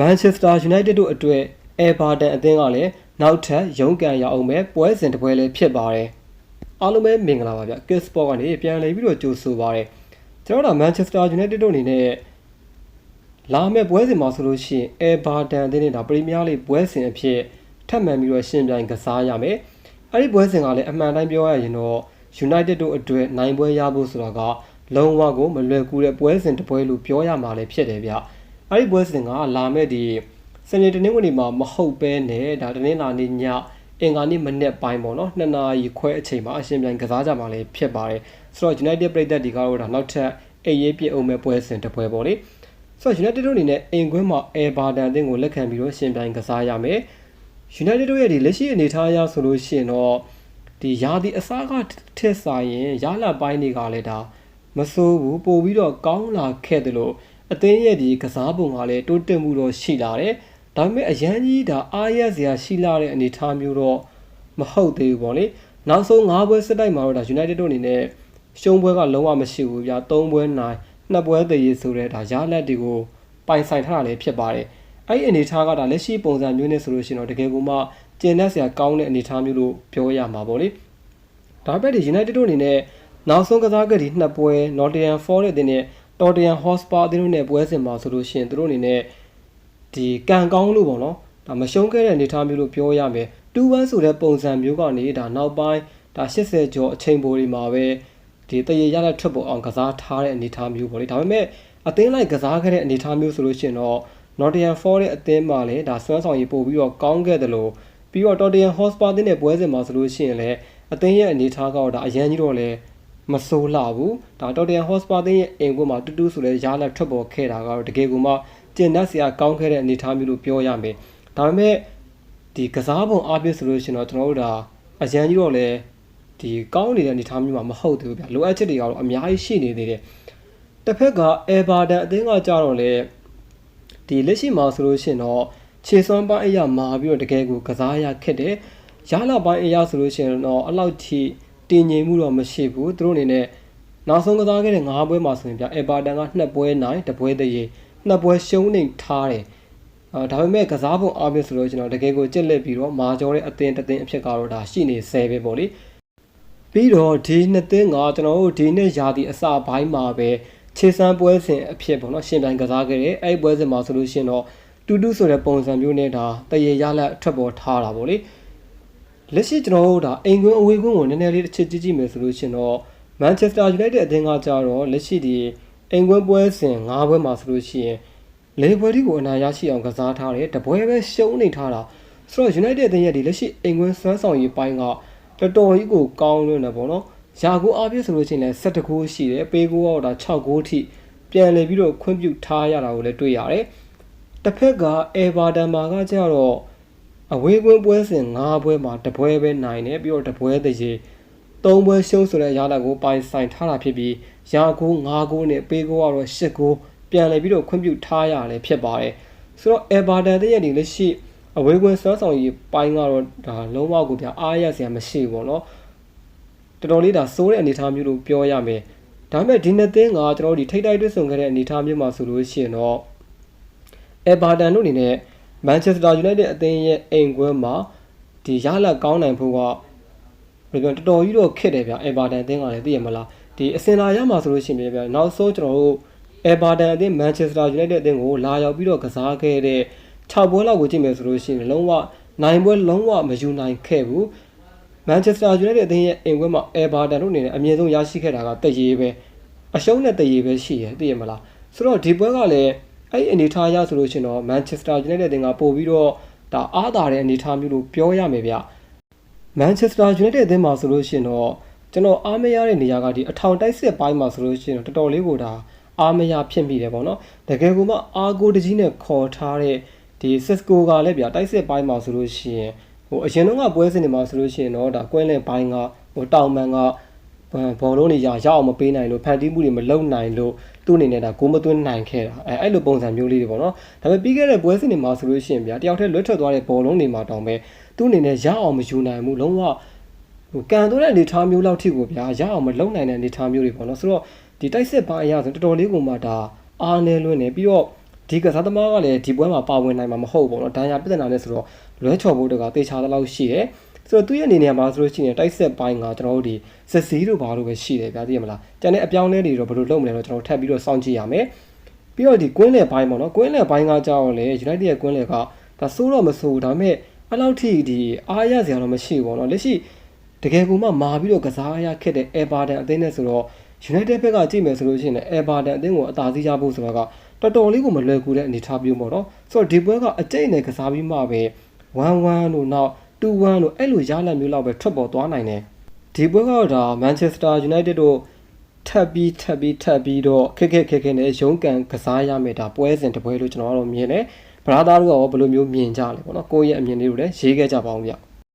Manchester United တို့အတွက် Everton အသင်းကလည်းနောက်ထပ်ရုန်းကန်ရအောင်မဲ့ပွဲစဉ်တစ်ပွဲလည်းဖြစ်ပါတယ်အားလုံးပဲမင်္ဂလာပါဗျ Kiss Sport ကနေပြန်လည်ပြီးတော့ကြိုဆိုပါရစေကျွန်တော်တို့ Manchester United တို့အနေနဲ့လာမယ့်ပွဲစဉ်မှာဆိုလို့ရှိရင် Everton အသင်းနဲ့ဒါပရီးမီးယားလိပွဲစဉ်အဖြစ်ထပ်မံပြီးတော့ရှင်ပြိုင်ကစားရမယ်အဲ့ဒီပွဲစဉ်ကလည်းအမှန်တိုင်းပြောရရင်တော့ United တို့အတွက်နိုင်ပွဲရဖို့ဆိုတာကလုံးဝကိုမလွယ်ကူတဲ့ပွဲစဉ်တစ်ပွဲလို့ပြောရမှာလည်းဖြစ်တယ်ဗျ အဲ့ဒီပွဲစဉ်ကလာမယ့်ဒီစနေတနင်္ဂနွေမှာမဟုတ်ပဲနဲ့ဒါတနင်္လာနေ့ညအင်္ဂါနေ့မနေ့ပိုင်းပေါ့နော်နှစ်နာရီခွဲအချိန်မှာအရှင်ပြိုင်ကစားကြမှာလည်းဖြစ်ပါတယ်ဆိုတော့ United ပြည်သက်ဒီကတော့ဒါနောက်ထပ်အေးရေးပြည့်အောင်မဲ့ပွဲစဉ်တစ်ပွဲပေါ့လေဆိုတော့ United တို့အနေနဲ့အင်ကွင်းမှာ Everton အသင်းကိုလက်ခံပြီးတော့ရှင်ပြိုင်ကစားရမယ် United တို့ရဲ့ဒီလက်ရှိအနေအထားအရဆိုလို့ရှိရင်တော့ဒီယာဒီအစားကထက်ဆိုင်ရင်ရလာပိုင်းတွေကလည်းဒါမဆိုးဘူးပို့ပြီးတော့ကောင်းလာခဲ့တယ်လို့ အသင်းရဲ့ဒီကစားပုံကလည်းတိုးတက်မှုတော့ရှိလာတယ်ဒါပေမဲ့အရန်ကြီးဒါအားရစရာရှိလာတဲ့အနေအထားမျိုးတော့မဟုတ်သေးဘူးပေါ့လေနောက်ဆုံး၅ပွဲစစ်တိုက်မှာတော့ဒါ United တို့အနေနဲ့ရှုံးပွဲကလုံးဝမရှိဘူးဗျာ၃ပွဲနိုင်နှစ်ပွဲတည်ရဆိုတဲ့ဒါရလက်တွေကိုပိုင်ဆိုင်ထားတာလည်းဖြစ်ပါတယ်အဲ့ဒီအနေအထားကဒါလက်ရှိပုံစံမျိုးနဲ့ဆိုလို့ရှိရင်တော့တကယ်ကိုမှကျင်တတ်စရာကောင်းတဲ့အနေအထားမျိုးလို့ပြောရမှာပေါ့လေဒါပေမဲ့ဒီ United တို့အနေနဲ့နောက်ဆုံးကစားခဲ့ဒီနှစ်ပွဲ Nottingham Forest တဲ့နဲ့ Tottenham Hotspur အသင်းတို့နဲ့ပွဲစဉ်မှာဆိုလို့ရှိရင်သူတို့အနေနဲ့ဒီကံကောင်းလို့ပေါ့နော်ဒါမရှုံးခဲ့တဲ့အနေအထားမျိုးလို့ပြောရမယ်2-1ဆိုတဲ့ပုံစံမျိုးကနေဒါနောက်ပိုင်းဒါ80ကျော်အချိန်ပိုတွေမှာပဲဒီတရေရတဲ့ထွက်ပေါ်အောင်ကစားထားတဲ့အနေအထားမျိုးပေါ့လေဒါပေမဲ့အသင်းလိုက်ကစားခဲ့တဲ့အနေအထားမျိုးဆိုလို့ရှိရင်တော့ Nottingham Forest အသင်းမှာလည်းဒါစွမ်းဆောင်ရည်ပို့ပြီးတော့ကောင်းခဲ့တယ်လို့ပြီးတော့ Tottenham Hotspur အသင်းနဲ့ပွဲစဉ်မှာဆိုလို့ရှိရင်လည်းအသင်းရဲ့အနေအထားကတော့ဒါအရန်ကြီးတော့လည်း မဆိုးလှဘူးဒါ Tottenham Hotspur အသင်းရဲ့အိမ်ကွင်းမှာတူးတူးဆိုလဲရားလက်ထွက်ပေါ်ခဲ့တာကတော့တကယ်ကိုမှကျင်တတ်စရာကောင်းခဲ့တဲ့အနေအထားမျိုးလို့ပြောရမယ်ဒါပေမဲ့ဒီကစားပုံအားဖြင့်ဆိုလို့ရှိရင်တော့ကျွန်တော်တို့ဒါအရန်ကြီးတော့လည်းဒီကောင်းနေတဲ့အနေအထားမျိုးမှာမဟုတ်သေးဘူးဗျလိုအပ်ချက်တွေကတော့အများကြီးရှိနေသေးတယ်တစ်ဖက်က Everton အသင်းကကြတော့လေဒီလက်ရှိမှာဆိုလို့ရှိရင်တော့ခြေစွမ်းပိုင်းအရာမာပြီးတော့တကယ်ကိုကစားရခက်တယ်ရလာပိုင်းအရာဆိုလို့ရှိရင်တော့အလောက်ထိ တင်ငြိမ်မှုတော့မရှိဘူးသူတို့အနေနဲ့နောက်ဆုံးကစားခဲ့တဲ့၅ပွဲမှာဆိုရင်ဗျ Everton က2ပွဲနိုင်တပွဲတည်းနှစ်ပွဲရှုံးနေထားတယ်အာဒါပေမဲ့ကစားပုံအားဖြင့်ဆိုလို့ကျွန်တော်တကယ်ကိုကြက်လက်ပြီးတော့မာကျော်တဲ့အသင်းတစ်သင်းအဖြစ်ကတော့ဒါရှိနေဆဲပဲပေါ့လေပြီးတော့ဒီနှစ်သင်းကကျွန်တော်တို့ဒီနှစ်ရာသီအစပိုင်းမှာပဲခြေစမ်းပွဲစဉ်အဖြစ်ပေါ့နော်ရှင်ပြိုင်ကစားခဲ့တယ်အဲ့ဒီပွဲစဉ်မှာဆိုလို့ရှိရင်တော့တူတူဆိုတဲ့ပုံစံမျိုးနဲ့ဒါတရေရလက်ထွက်ပေါ်ထားတာပေါ့လေ လက်ရှိကျွန်တော်တို့ဒါအိမ်ကွင်းအဝေးကွင်းကိုနည်းနည်းလေးတစ်ချက်ကြည့်ကြည့်မယ်ဆိုလို့ရှိရင်တော့ Manchester United အသင်းကကြတော့လက်ရှိဒီအိမ်ကွင်းပွဲစဉ်၅ပွဲမှာဆိုလို့ရှိရင်လေပွဲဒီကိုအနာရရှိအောင်ကစားထားတယ်တပွဲပဲရှုံးနေထားတာဆိုတော့ United အသင်းရဲ့ဒီလက်ရှိအိမ်ကွင်းစွမ်းဆောင်ရည်ပိုင်းကတော်တော်ကြီးကိုကောင်းလွန်းတယ်ပေါ့နော်ယာကိုအားပြည့်ဆိုလို့ရှိရင်လည်း7ဂိုးရှိတယ်ပေးဂိုးကတော့ဒါ6ဂိုးထိပြန်လည်ပြီးတော့ခွင့်ပြုထားရတာကိုလည်းတွေ့ရတယ်တစ်ဖက်က Everton မှာကကြတော့ အဝေးကွင်းပွဲစဉ်၅ပွဲမှာတပွဲပဲနိုင်တယ်ပြီးတော့တပွဲတည်းသုံးပွဲရှုံးဆိုတဲ့ရလာကိုပိုင်ဆိုင်ထားတာဖြစ်ပြီးရာကို9ဂိုးနဲ့ပေးဂိုးကတော့10ဂိုးပြန်လည်ပြီးတော့ခွင့်ပြုထားရတယ်ဖြစ်ပါတယ်ဆိုတော့ Everton တဲ့ရဲ့ဒီလက်ရှိအဝေးကွင်းစွမ်းဆောင်ရည်ပိုင်းကတော့ဒါလုံးဝကိုပြအားရစရာမရှိဘူးပေါ့နော်တော်တော်လေးဒါစိုးတဲ့အနေအထားမျိုးလို့ပြောရမယ်ဒါပေမဲ့ဒီနှစ်သင်းကကျွန်တော်တို့ဒီထိတ်တိုက်တွေ့ဆုံခဲ့တဲ့အနေအထားမျိုးမှာဆိုလို့ရှိရင်တော့ Everton တို့အနေနဲ့ Manchester United အသင်းရဲ့အိမ်ကွင်းမှာဒီရလကောင်းနိုင်ဖို့ကဘယ်လိုပြောတော်တော်ကြီးတော့ခက်တယ်ဗျ Everton အသင်းကလည်းသိရမလားဒီအစင်လာရမှာဆိုလို့ရှိရင်ဗျနောက်ဆုံးကျွန်တော်တို့ Everton အသင်း Manchester United အသင်းကိုလာရောက်ပြီးတော့ကစားခဲ့တဲ့6ပွဲလောက်ကိုကြည့်မယ်ဆိုလို့ရှိရင်လုံးဝနိုင်ပွဲလုံးဝမယူနိုင်ခဲ့ဘူး Manchester United အသင်းရဲ့အိမ်ကွင်းမှာ Everton တို့အနေနဲ့အမြင့်ဆုံးရရှိခဲ့တာကတရေပဲအရှုံးနဲ့တရေပဲရှိရသိရမလားဆိုတော့ဒီပွဲကလည်း အဲ့ဒီအနေထားရဆိုလို့ရှိရင်တော့ Manchester United အသင်းကပို့ပြီးတော့ဒါအားသာတဲ့အနေထားမျိုးလို့ပြောရမယ်ဗျ Manchester United အသင်းမှာဆိုလို့ရှိရင်တော့ကျွန်တော်အားမရတဲ့နေရာကဒီအထောင်တိုက်စစ်ပိုင်းမှာဆိုလို့ရှိရင်တော်တော်လေးကိုဒါအားမရဖြစ်မိတယ်ပေါ့နော်တကယ်ကိုမှအာကိုတကြီးနဲ့ခေါ်ထားတဲ့ဒီ Cisco ကလည်းဗျာတိုက်စစ်ပိုင်းမှာဆိုလို့ရှိရင်ဟိုအရင်တော့ကပွဲစဉ်တွေမှာဆိုလို့ရှိရင်တော့ဒါကွင်းလင်ပိုင်းကဟိုတောင်မန်ကဘောလုံးတွေရရအောင်မပေးနိုင်လို့ဖန်တီးမှုတွေမလုပ်နိုင်လို့ သူ့အနေနဲ့ဒါကိုမသွင်းနိုင်ခဲ့တာအဲအဲ့လိုပုံစံမျိုးလေးတွေပေါ့နော်ဒါပေမဲ့ပြီးခဲ့တဲ့ပွဲစဉ်တွေမှာဆိုလို့ရှိရင်ဗျာတယောက်တည်းလွတ်ထွက်သွားတဲ့ဘောလုံးတွေမှာတောင်ပဲသူ့အနေနဲ့ရအောင်မယူနိုင်ဘူးလုံးဝဟိုကန်သွားတဲ့အနေထားမျိုးလောက်ထိကိုဗျာရအောင်မလုပ်နိုင်တဲ့အနေထားမျိုးတွေပေါ့နော်ဆိုတော့ဒီတိုက်စစ်ပိုင်းအရာဆိုတော်တော်လေးကိုမှဒါအားနေလွန်းနေပြီးတော့ဒီကစားသမားကလည်းဒီပွဲမှာပါဝင်နိုင်မှာမဟုတ်ဘူးပေါ့နော်ဒဏ်ရာပြဿနာနဲ့ဆိုတော့လွဲချော်ဖို့တကတေချာတဲ့လောက်ရှိတယ် ဆိုတော့သူ့ရဲ့အနေနဲ့မှာဆိုလို့ရှိရင်တိုက်ဆက်ပိုင်းကကျွန်တော်တို့ဒီစက်စီးတို့ဘာလို့ပဲရှိတယ်ဗျာသိရမလားကျန်တဲ့အပြောင်းလဲတွေတော့ဘယ်လိုလုပ်မလဲတော့ကျွန်တော်ထပ်ပြီးတော့စောင့်ကြည့်ရမယ်ပြီးတော့ဒီကွင်းလယ်ပိုင်းပေါ့နော်ကွင်းလယ်ပိုင်းကကြောက်လေ United ရဲ့ကွင်းလယ်ကဒါစိုးတော့မဆိုးဒါပေမဲ့အဲ့လောက်ထိဒီအားရစရာတော့မရှိဘူးပေါ့နော်လက်ရှိတကယ်ကိုမှမာပြီးတော့ကစားရခက်တဲ့ Everton အသင်းနဲ့ဆိုတော့ United ဘက်ကကြည့်မယ်ဆိုလို့ရှိရင်လည်း Everton အသင်းကိုအသာစီးရဖို့ဆိုတော့ကတော်တော်လေးကိုမလွယ်ကူတဲ့အနေအထားမျိုးပေါ့နော်ဆိုတော့ဒီပွဲကအကျိတ်နဲ့ကစားပြီးမှပဲ1-1လို့နောက် 2-1လို့အဲ့လိုရလဒ်မျိုးလောက်ပဲထွက်ပေါ်သွားနိုင်တယ်ဒီပွဲကတော့ဒါ Manchester United တို့ထပ်ပြီးထပ်ပြီးထပ်ပြီးတော့ခက်ခက်ခက်ခက်နဲ့ရုန်းကန်ကစားရမယ်ဒါပွဲစဉ်တစ်ပွဲလို့ကျွန်တော်ကတော့မြင်တယ်ဗလာသားတို့ကရောဘယ်လိုမျိုးမြင်ကြလဲပေါ့နော်ကိုယ့်ရဲ့အမြင်လေးတို့လည်းရေးခဲ့ကြပါအောင်ဗျ